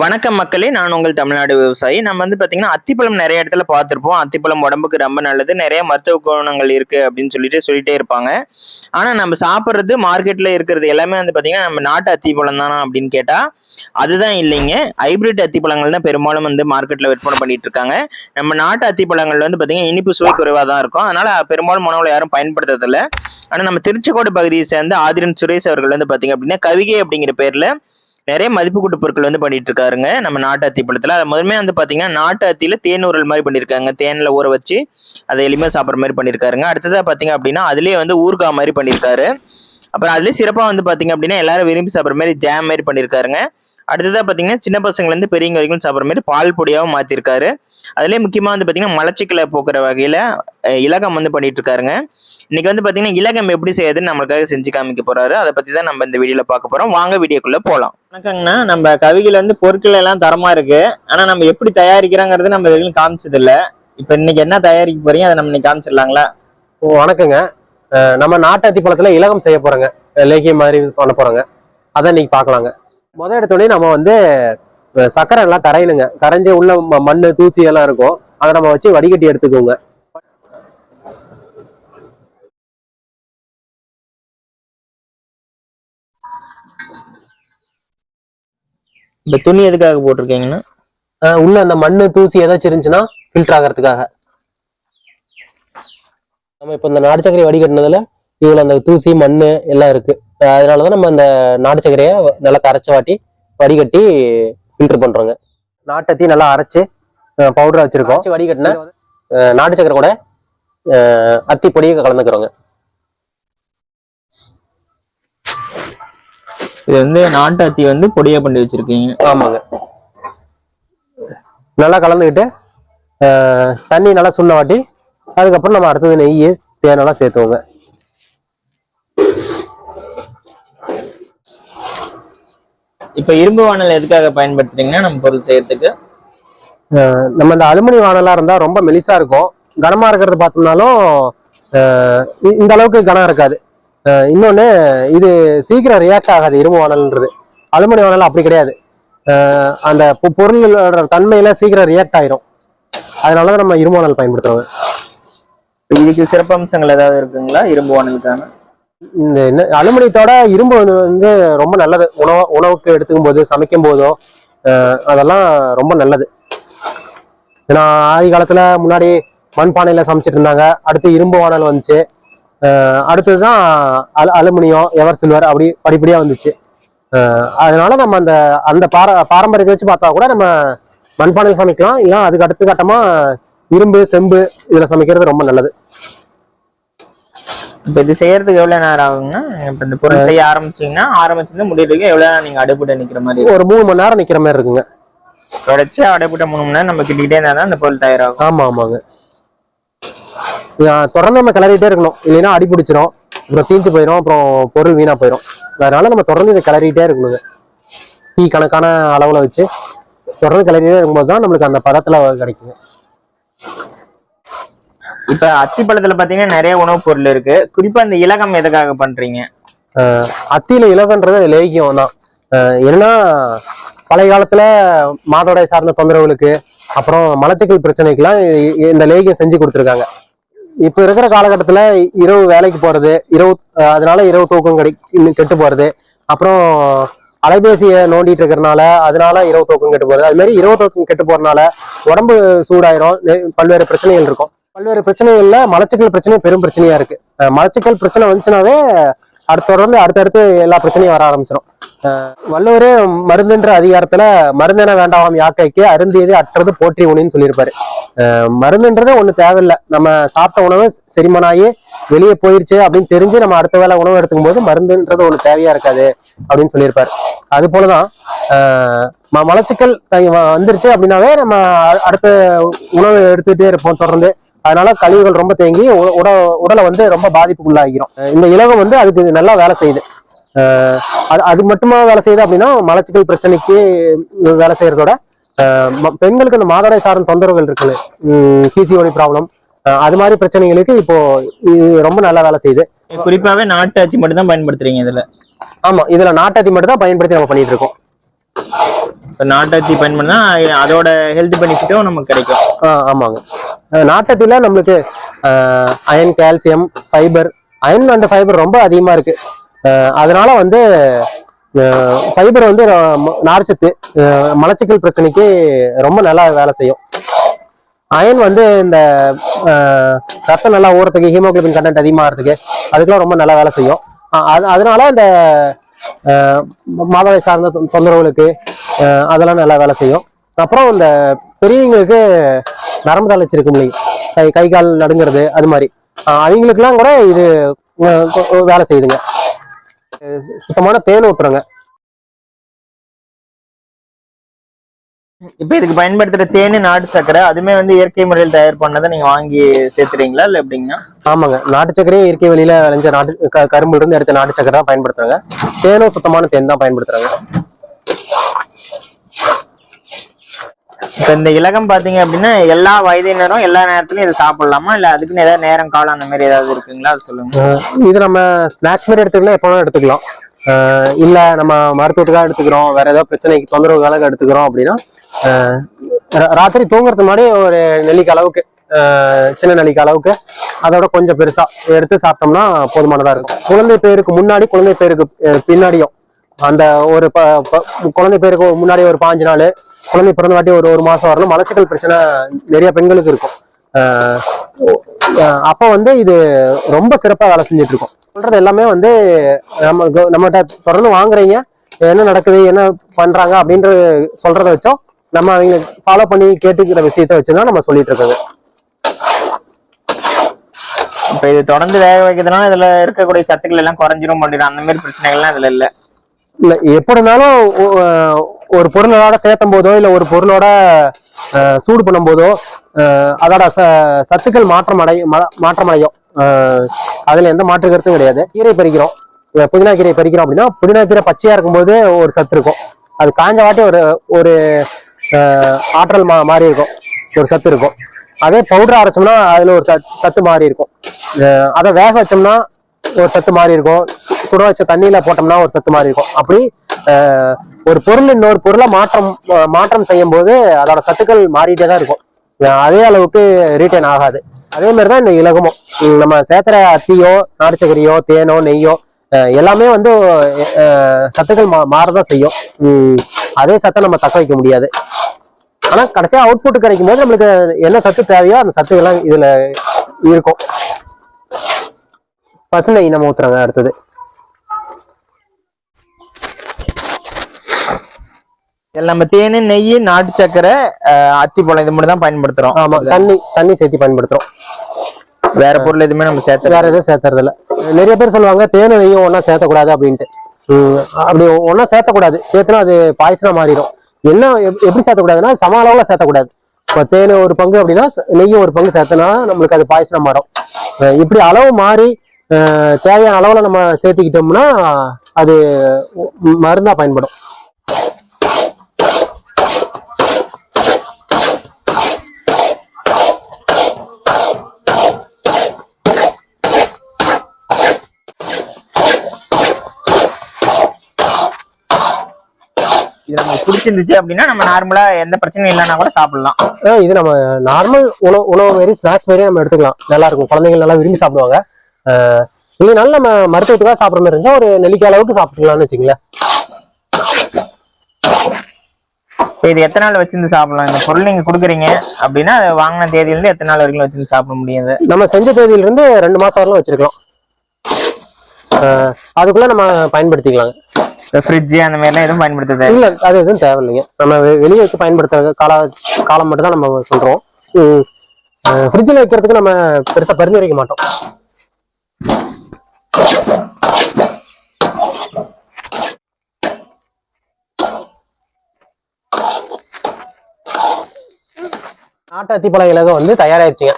வணக்கம் மக்களே நான் உங்கள் தமிழ்நாடு விவசாயி. நம்ம வந்து பார்த்தீங்கன்னா அத்திப்பழம் நிறைய இடத்துல பார்த்துருப்போம். அத்திப்பழம் உடம்புக்கு ரொம்ப நல்லது. நிறைய மருத்துவ குணங்கள் இருக்கு அப்படின்னு சொல்லிட்டு சொல்லிட்டே இருப்பாங்க. ஆனால் நம்ம சாப்பிட்றது மார்க்கெட்டில் இருக்கிறது எல்லாமே வந்து பார்த்தீங்கன்னா நம்ம நாட்டு அத்திப்பழம் தானா அப்படின்னு கேட்டால் அதுதான் இல்லைங்க. ஹைபிரிட் அத்திப்பழங்கள் தான் பெரும்பாலும் வந்து மார்க்கெட்டில் விற்பனை பண்ணிட்டு இருக்காங்க. நம்ம நாட்டு அத்திப்பழங்கள் வந்து பார்த்தீங்கன்னா இனிப்பு சுவை குறைவாக தான் இருக்கும். அதனால பெரும்பாலும் உணவுல யாரும் பயன்படுத்துறதில்ல. ஆனால் நம்ம திருச்சிக்கோடு பகுதியை சேர்ந்த ஆதிரன் சுரேஷ் அவர்கள் வந்து பார்த்தீங்க அப்படின்னா கவிகை அப்படிங்கிற பேரில் நிறைய மதிப்பு கூட்டு பொருட்கள் வந்து பண்ணிட்டு இருக்காருங்க நம்ம நாட்டு அத்தி பழத்துல. அது முதன்மையா வந்து பாத்தீங்கன்னா நாட்டு அத்தியில் தேன் ஊறல் மாதிரி பண்ணியிருக்காங்க தேனில் ஊற வச்சு அதை எளிமையா சாப்பிட்ற மாதிரி பண்ணியிருக்காருங்க அடுத்ததா பாத்தீங்க அப்படின்னா அதுலயே வந்து ஊறுகாய் மாதிரி பண்ணியிருக்காரு அப்புறம் அதுலேயே சிறப்பாக வந்து பார்த்தீங்க அப்படின்னா எல்லாரும் விரும்பி சாப்பிட்ற மாதிரி ஜாம் மாதிரி பண்ணியிருக்காருங்க அடுத்ததாக பார்த்தீங்கன்னா சின்ன பசங்கலேருந்து பெரியவங்க வரைக்கும் சாப்பிட்ற மாதிரி பால் பொடியாகவும் மாற்றிருக்காரு அதுலேயே முக்கியமாக வந்து பார்த்தீங்கன்னா மலச்சிக்கலை போக்குற வகையில் இலகம் வந்து பண்ணிட்டு இருக்காருங்க இன்னைக்கு வந்து பார்த்தீங்கன்னா இலகம் எப்படி செய்யறதுன்னு நம்மளுக்காக செஞ்சு காமிக்க போறாரு. அதை பற்றி தான் நம்ம இந்த வீடியோவில் பார்க்க போறோம். வாங்க வீடியோக்குள்ளே போகலாம் வணக்கங்கண்ணா. நம்ம கவிகள் வந்து பொருட்கள் எல்லாம் தரமா இருக்கு. ஆனால் நம்ம எப்படி தயாரிக்கிறோங்கிறது நம்ம இதுவரைக்கும் காமிச்சது இப்போ இப்ப இன்னைக்கு என்ன தயாரிக்க போறீங்க? அதை நம்ம இன்னைக்கு காமிச்சிடலாங்களா? ஓ வணக்கங்க. நம்ம நாட்டு அத்தி பழத்தில் இலகம் செய்ய போகிறோங்க லேகியம் மாதிரி பண்ண போகிறோங்க அதை இன்னைக்கு பார்க்கலாங்க. முத எடுத்தோடனே நம்ம வந்து அஹ் சர்க்கரை எல்லாம் கரையணுங்க. கரைஞ்சு உள்ள ம- மண்ணு தூசி எல்லாம் இருக்கும். அதை நம்ம வச்சு வடிகட்டி எடுத்துக்கோங்க. இந்த துணி எதுக்காக போட்டிருக்கீங்கன்னா உள்ள அந்த மண்ணு தூசி ஏதாச்சும் இருந்துச்சுன்னா ஃபில்டர் ஆகிறதுக்காக. நம்ம இப்போ இந்த நாடு சர்க்கரை வடிகட்டினதுல இவ்வளோ அந்த தூசி மண்ணு எல்லாம் இருக்கு. அஹ் அதனாலதான் நம்ம அந்த நாட்டு சர்க்கரையை நல்லா கரைச்சி வாட்டி வடிகட்டி ஃபில்டர் பண்றோங்க. நாட்டத்தி நல்லா அரைச்சு பவுடரா வச்சிருக்கோம். வடிகட்டின நாட்டு சர்க்கரை கூட அஹ் அத்தி பொடியை கலந்துக்கிறோங்க. இது வந்து நாட்டு அத்தி வந்து பொடியா பண்ணி வச்சிருக்கீங்க. ஆமாங்க. நல்லா கலந்துக்கிட்டு தண்ணி நல்லா சுண்ண வாட்டி அதுக்கப்புறம் நம்ம அடுத்தது நெய் தேனெல்லாம் சேர்த்துவோங்க. இப்ப இரும்பு வானல் எதுக்காக பயன்படுத்துறீங்கன்னா நம்ம பொருள் செய்யறதுக்கு? நம்ம இந்த அலுமினி வானலா இருந்தா ரொம்ப மெலிசா இருக்கும். கனமா இருக்கிறது பார்த்தோம்னாலும் இந்த அளவுக்கு கனம் இருக்காது. அஹ் இன்னொன்னு இது சீக்கிரம் ரியாக்ட் ஆகாது இரும்பு வானல்ன்றது. அலுமினி வானல் அப்படி கிடையாது. அந்த பொருளோட தன்மையில சீக்கிரம் ரியாக்ட் ஆயிரும். அதனால தான் நம்ம இரும்பு வானல் பயன்படுத்துறோங்க இதுக்கு சிறப்பம்சங்கள் ஏதாவது இருக்குங்களா? இரும்பு வானலுக்கான? இந்த என்ன அலுமினியத்தோட இரும்பு வந்து வந்து ரொம்ப நல்லது. உணவு உணவுக்கு எடுத்துக்கும் போது சமைக்கும் போதோ அதெல்லாம் ரொம்ப நல்லது. ஏன்னா ஆதி காலத்தில் முன்னாடி மண்பானையில் சமைச்சிட்டு இருந்தாங்க. அடுத்து இரும்பு வானல் வந்துச்சு. அடுத்தது தான் அலு அலுமினியம் எவர் சில்வர் அப்படி படிப்படியாக வந்துச்சு. அதனால நம்ம அந்த அந்த பார பாரம்பரியத்தை வச்சு பார்த்தா கூட நம்ம மண்பானையில் சமைக்கலாம். இல்லை அதுக்கு அடுத்த கட்டமாக இரும்பு செம்பு இதில் சமைக்கிறது ரொம்ப நல்லது. இப்ப இது செய்யறதுக்கு எவ்வளவு நேரம் ஆகுங்கன்னா இப்ப இந்த பொருள் செய்ய ஆரம்பிச்சீங்கன்னா ஆரம்பிச்சது முடியறதுக்கு எவ்வளவு நேரம் நீங்க அடுப்புட்ட நிக்கிற மாதிரி? ஒரு மூணு மணி நேரம் நிக்கிற மாதிரி இருக்குங்க. தொடர்ச்சி அடுப்புட்ட மூணு மணி நேரம் நம்ம கிட்டிக்கிட்டே இருந்தா தான் அந்த பொருள் தயாராகும். ஆமா ஆமாங்க. தொடர்ந்து நம்ம கிளறிட்டே இருக்கணும். இல்லைன்னா அடி பிடிச்சிரும். அப்புறம் தீஞ்சு போயிடும் அப்புறம் பொருள் வீணா போயிடும் அதனால நம்ம தொடர்ந்து இதை கிளறிட்டே இருக்கணுங்க. தீ கணக்கான அளவுல வச்சு தொடர்ந்து கிளறிட்டே இருக்கும்போது தான் நம்மளுக்கு அந்த பதத்துல கிடைக்குங்க. இப்ப அத்திப்பழத்துல பாத்தீங்கன்னா நிறைய உணவுப் பொருள் இருக்கு. குறிப்பா இந்த இலகம் எதுக்காக பண்றீங்க? அத்தியில இலகன்றது லேகியம் தான். ஏன்னா என்னன்னா பழைய காலத்துல மாதோடை சார்ந்த தொந்தரவுகளுக்கு அப்புறம் மலச்சிக்கல் பிரச்சனைக்கெல்லாம் இந்த லேகியம் செஞ்சு கொடுத்துருக்காங்க. இப்ப இருக்கிற காலகட்டத்துல இரவு வேலைக்கு போறது இரவு அதனால இரவு தூக்கம் கிடை கெட்டு போறது அப்புறம் அலைபேசியை நோண்டிட்டு இருக்கிறனால அதனால இரவு தூக்கம் கெட்டு போறது. அது மாதிரி இரவு தூக்கம் கெட்டு போறதுனால உடம்பு சூடாயிரும் பல்வேறு பிரச்சனைகள் இருக்கும். பல்வேறு பிரச்சனைகள்ல மலச்சிக்கல் பிரச்சனை பெரும் பிரச்சனையா இருக்கு. மலச்சிக்கல் பிரச்சனை வந்துச்சுனாவே அடுத்து தொடர்ந்து அடுத்தடுத்து எல்லா பிரச்சனையும் வர ஆரம்பிச்சிடும் வள்ளுவரே மருந்துன்ற அதிகாரத்துல மருந்தென வேண்டாம் யாக்கைக்கு அருந்தியது அற்றது போற்றி உணின்னு சொல்லியிருப்பாரு. மருந்துன்றதே மருந்துன்றது ஒண்ணு தேவையில்லை. நம்ம சாப்பிட்ட உணவு செரிமனாயி வெளியே போயிருச்சு அப்படின்னு தெரிஞ்சு நம்ம அடுத்த வேளை உணவு எடுத்துக்கும் போது மருந்துன்றது ஒண்ணு தேவையா இருக்காது அப்படின்னு சொல்லியிருப்பாரு. அது போலதான் மலச்சிக்கல் வந்துருச்சு அப்படின்னாவே நம்ம அடுத்த உணவு எடுத்துட்டே இருப்போம் தொடர்ந்து. அதனால கழிவுகள் ரொம்ப தேங்கி உட உடலை வந்து ரொம்ப பாதிப்புக்குள்ளாகிறோம் இந்த இலகம் வந்து அதுக்கு நல்லா வேலை செய்யுது. அது அது மட்டுமா வேலை செய்யுது அப்படின்னா மலச்சிக்கல் பிரச்சனைக்கு வேலை செய்யறதோட பெண்களுக்கு இந்த மாதவிடாய் சார்ந்த தொந்தரவுகள் இருக்குல்ல பிசிஓடி ப்ராப்ளம் அது மாதிரி பிரச்சனைகளுக்கு இப்போ இது ரொம்ப நல்லா வேலை செய்யுது. குறிப்பாவே நாட்டு அத்தி மட்டும் தான் பயன்படுத்துறீங்க இதுல? ஆமா இதுல நாட்டத்தி மட்டும் தான் பயன்படுத்தி நம்ம பண்ணிட்டு இருக்கோம். இப்போ நாட்டத்தி பயன்படுத்தினா அதோட ஹெல்த் பெனிஃபிட்டும் நமக்கு கிடைக்கும். ஆ ஆமாங்க. நாட்டத்தில நம்மளுக்கு iron calcium fibre iron and fibre ரொம்ப அதிகமா இருக்கு. அதனால வந்து ஃபைபர் வந்து நார்ச்சத்து மலச்சிக்கல் பிரச்சனைக்கு ரொம்ப நல்லா வேலை செய்யும். அயன் வந்து இந்த ரத்தம் நல்லா ஊறத்துக்கு ஹீமோகுளோபின் கண்டென்ட் அதிகமாகிறதுக்கு அதுக்கெல்லாம் ரொம்ப நல்லா வேலை செய்யும். அஹ் அது அதனால இந்த மாதவை சார்ந்த தொ- தொந்தரவுகளுக்கு அதெல்லாம் நல்லா வேலை செய்யும். அப்புறம் இந்த பெரியவங்களுக்கு நரம்பு தளர்ச்சி இருக்கும் இல்லைங்க. கை கை கால் நடுங்கிறது அது மாதிரி. அவங்களுக்குலாம் கூட இது வேலை செய்யுதுங்க. சுத்தமான தேன் ஊத்துறங்க. இப்போ இதுக்கு பயன்படுத்துற தேனு நாட்டு சக்கரை அதுமே வந்து இயற்கை முறையில் தயார் பண்ணதை நீங்க வாங்கி சேர்த்துறீங்களா இல்ல எப்படிங்கன்னா ஆமாங்க. நாட்டு சக்கரையும் இயற்கை வெளியில விளைஞ்ச நாட்டு கரும்புல இருந்து எடுத்த நாட்டு சக்கரை தான் பயன்படுத்துறாங்க. தேனும் சுத்தமான தேன் தான் பயன்படுத்துறாங்க. இப்போ இந்த இலகம் பாத்தீங்க அப்படின்னா எல்லா வயதினரும் எல்லா நேரத்துலயும் இதை சாப்பிடலாமா? இல்ல அதுக்குன்னு ஏதாவது நேரம் காலம் அந்த மாதிரி ஏதாவது இருக்குங்களா? அது சொல்லுங்க. இது நம்ம ஸ்நாக்ஸ் மாதிரி எடுத்துக்கலாம். எப்போ எடுத்துக்கலாம். இல்ல நம்ம மருத்துவத்துக்காக எடுத்துக்கிறோம். வேற ஏதாவது பிரச்சனைக்கு தொந்தரவுக்காக எடுத்துக்கிறோம் அப்படின்னா ரா- ராத்திரி தூங்குறதுக்கு முன்னாடி ஒரு நெல்லிக்காய் அளவுக்கு சின்ன நெல்லிக்காய் அளவுக்கு அதோட கொஞ்சம் பெருசா எடுத்து சாப்பிட்டோம்னா போதுமானதா இருக்கும். குழந்தை பேருக்கு முன்னாடி குழந்தை பேருக்கு பின்னாடியும் அந்த ஒரு ப ப- குழந்தை பேருக்கு முன்னாடி ஒரு பாஞ்சு நாள் குழந்தை பிறந்த வாட்டி ஒரு ஒரு மாசம் வரணும். மலச்சிக்கல் பிரச்சனை நிறைய பெண்களுக்கு இருக்கும். அப்போ வந்து இது ரொம்ப சிறப்பாக வேலை செஞ்சுட்டு இருக்கோம். சொல்றது எல்லாமே வந்து நம்ம நம்மகிட்ட தொடர்ந்து வாங்குறீங்க. என்ன நடக்குது என்ன பண்றாங்க அப்படின்ற சொல்றத வச்சோம். நம்ம அவங்க ஃபாலோ பண்ணி கேட்டுக்கிற விஷயத்த வச்சுதான் நம்ம சொல்லிட்டு இருக்கோங்க இப்போ இது தொடர்ந்து வேக வைக்கிறதுனால இதுல இருக்கக்கூடிய சத்துக்கள் எல்லாம் குறைஞ்சிரும் பண்ணிடும் அந்த மாதிரி பிரச்சனைகள்லாம் இதுல இல்ல. இல்ல எப்படி இருந்தாலும் ஒ- அஹ் ஒரு பொருளோட சேர்த்தும் போதோ இல்ல ஒரு பொருளோட சூடு பண்ணும் போதோ அதோட சத்துக்கள் மாற்றம் அடையும் மாற்றம் அடையும் அதுல எந்த மாற்று கருத்தும் கிடையாது. கீரை பறிக்கிறோம். புதினா கீரை பறிக்கிறோம் அப்படின்னா புதினா கீரை பச்சையா இருக்கும்போது ஒரு சத்து இருக்கும். அது காஞ்ச வாட்டி ஒரு ஒரு ஆற்றல் மா மாறி இருக்கும். ஒரு சத்து இருக்கும். அதே பவுடர் அரைச்சோம்னா அதுல ஒரு சத் சத்து மாறி இருக்கும். அதை வேக வச்சோம்னா ஒரு சத்து மாறி இருக்கும். சு- சுட வச்ச தண்ணியில போட்டோம்னா ஒரு சத்து மாறி இருக்கும். அப்படி ஒரு பொருள் இன்னொரு பொருளை மாற்றம் மாற்றம் செய்யும் போது அதோட சத்துக்கள் மாறிட்டே தான் இருக்கும். அதே அளவுக்கு ரீட்டைன் ஆகாது. அதே மாதிரி தான் இந்த இலகமும். நம்ம சேர்த்துற அத்தியோ நாட்டு தேனோ நெய்யோ எல்லாமே வந்து சத்துக்கள் மா மாறதான் செய்யும். அதே சத்தை நம்ம தக்க வைக்க முடியாது. ஆனால் கடைசியா அவுட்புட் கிடைக்கும் போது நம்மளுக்கு என்ன சத்து தேவையோ அந்த சத்துக்கள்லாம் இதில் இருக்கும். பசுனை நம்ம ஊற்றுறாங்க அடுத்தது. நம்ம தேனு நெய் நாட்டு சக்கரை அத்திப்பழம் இது மட்டும் தான் பயன்படுத்துறோம். ஆமா தண்ணி தண்ணி சேர்த்து பயன்படுத்துறோம். வேற பொருள் எதுவுமே நம்ம சேர்த்து வேற எதுவும் சேர்த்துறது இல்ல நிறைய பேர் சொல்லுவாங்க தேனு நெய்யும் ஒண்ணா சேர்த்தக்கூடாது அப்படின்ட்டு. அப்படி ஒண்ணா சேர்த்தக்கூடாது. சேர்த்துனா அது பாயசனா மாறிடும். என்ன எப்- எப்படி சேர்த்தக்கூடாதுன்னா சம அளவுல சேர்த்தக்கூடாது. இப்போ தேனு ஒரு பங்கு அப்படின்னா நெய்யும் ஒரு பங்கு சேர்த்தனா நம்மளுக்கு அது பாயசனா மாறும். இப்படி அளவு மாறி தேவையான அளவுல நம்ம சேர்த்துக்கிட்டோம்னா அது ம- மருந்தா பயன்படும். இது நமக்கு பிடிச்சிருந்துச்சு அப்படின்னா நம்ம நார்மலா எந்த பிரச்சனையும் இல்லைன்னா கூட சாப்பிடலாம். இது நம்ம நார்மல் உணவு உணவு மாரி ஸ்நாக்ஸ் மாரி நம்ம எடுத்துக்கலாம். நல்லா இருக்கும். குழந்தைகள் நல்லா விரும்பி சாப்பிடுவாங்க. இல்லைனாலும் நம்ம மருத்துவத்துக்காக சாப்பிட்ற மாதிரி இருந்தா ஒரு நெல்லிக்காய் அளவுக்கு சாப்பிட்டுக்கலாம்னு வச்சுங்களேன் இது எத்தனை நாள் வச்சிருந்து சாப்பிடலாம்? இந்த பொருள் நீங்க கொடுக்குறீங்க அப்படின்னா வாங்கின தேதியில இருந்து எத்தனை நாள் வரைக்கும் வச்சிருந்து சாப்பிட முடியாது? நம்ம செஞ்ச தேதியில இருந்து ரெண்டு மாசம் வரலாம் வச்சிருக்கலாம். அதுக்குள்ள நம்ம பயன்படுத்திக்கலாங்க. ஃப்ரிட்ஜ் அந்த மாதிரிலாம் எதுவும் பயன்படுத்துறது இல்ல. அது எதுவும் தேவையில்லைங்க. நம்ம வெளியே வச்சு பயன்படுத்துற கால காலம் மட்டும் தான் நம்ம சொல்றோம். ஃப்ரிட்ஜில் வைக்கிறதுக்கு நம்ம பெருசா பரிந்துரைக்க மாட்டோம். நாட்டு அத்திப்பழ இலகம் வந்து தயாராயிருச்சுங்க.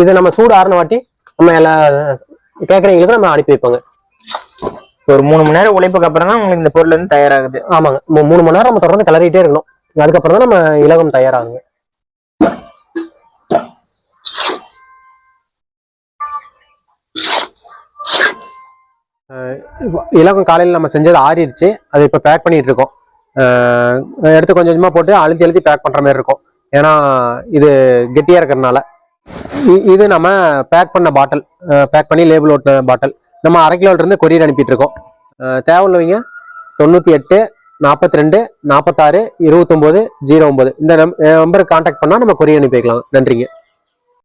இது நம்ம சூடு ஆறுன வாட்டி நம்ம எல்லா கேட்குறவங்களுக்கு நம்ம அனுப்பி வைப்போங்க. ஒரு மூணு மணி நேரம் உழைப்புக்கு அப்புறம் தான் உங்களுக்கு இந்த பொருள் வந்து தயாராகுது. ஆமாங்க. மூணு மணி நேரம் நம்ம தொடர்ந்து கிளறிட்டே இருக்கணும். அதுக்கப்புறம் தான் நம்ம இலகம் தயாராகுங்க. அஹ் காலையில் நம்ம செஞ்சது ஆறிடுச்சு. அது இப்போ பேக் பண்ணிட்டு இருக்கோம். எடுத்து கொஞ்சம் கொஞ்சமாக போட்டு அழுத்தி அழுத்தி பேக் பண்ணுற மாதிரி இருக்கும். ஏன்னா இது கெட்டியாக இருக்கிறதுனால. இது நம்ம பேக் பண்ண பாட்டில் பேக் பண்ணி லேபிள் ஓட்டின பாட்டில் நம்ம அரை கிலோலேருந்து கொரியர் அனுப்பிட்டு இருக்கோம் தொண்ணூற்றி எட்டு நாற்பத்தி ரெண்டு நாற்பத்தாறு இருபத்தொம்போது ஜீரோ ஒம்பது. இந்த நம்பருக்கு கான்டாக்ட் பண்ணால் நம்ம கொரியர் அனுப்பி வைக்கலாம் நன்றிங்க.